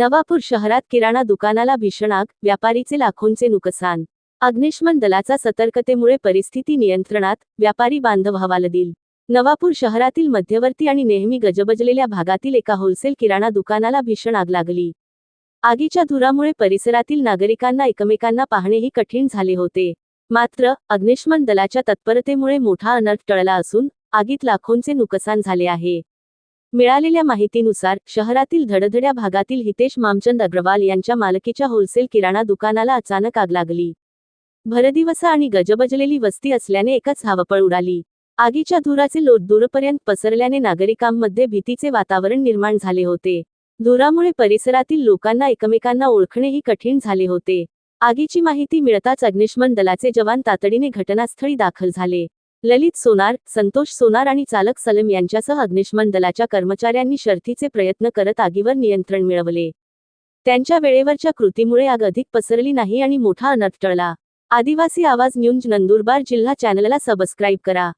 नवापूर शहरात किराणा दुकानाला भीषण आग व्यापारीचे लाखोंचे नुकसान. अग्निशमन दलाचा सतर्कतेमुळे परिस्थिती नियंत्रणात व्यापारी बांधव हवालदिल नवापूर शहरातील मध्यवर्ती आणि नेहमी गजबजलेल्या भागातील एका होलसेल किराणा दुकानाला भीषण आग लागली. आगीच्या धुरामुळे परिसरातील नागरिकांना एकमेकांना पाहणेही कठीण झाले होते. मात्र अग्निशमन दलाच्या तत्परतेमुळे मोठा अनर्थ टळला असून आगीत लाखोंचे नुकसान झाले आहे. मिळालेल्या माहितीनुसार शहरातील धडधड्या भागातील हितेश मामचंद अग्रवाल यांच्या मालकीच्या होलसेल किराणा दुकानाला अचानक आग लागली. भरदिवसा आणि गजबजलेली वस्ती असल्याने एकच धावपळ उडाली. आगीच्या धुराचे लोट दूरपर्यंत पसरल्याने नागरिकांमध्ये भीतीचे वातावरण निर्माण झाले होते. धुरामुळे परिसरातील लोकांना एकमेकांना ओळखणेही कठीण झाले होते. आगीची माहिती मिळताच अग्निशमन दलाचे जवान तातडीने घटनास्थळी दाखल झाले. ललित सोनार संतोष सोनार आणि चालक सलम यांच्यासह अग्निशमन दलाच्या कर्मचाऱ्यांनी शर्थीचे प्रयत्न करत आगीवर नियंत्रण मिळवले. त्यांच्या वेळेवरच्या कृतीमुळे आग अधिक पसरली नाही आणि मोठा अनर्थ टळला. आदिवासी आवाज न्यूज नंदुरबार जिल्हा चॅनलला सबस्क्राईब करा.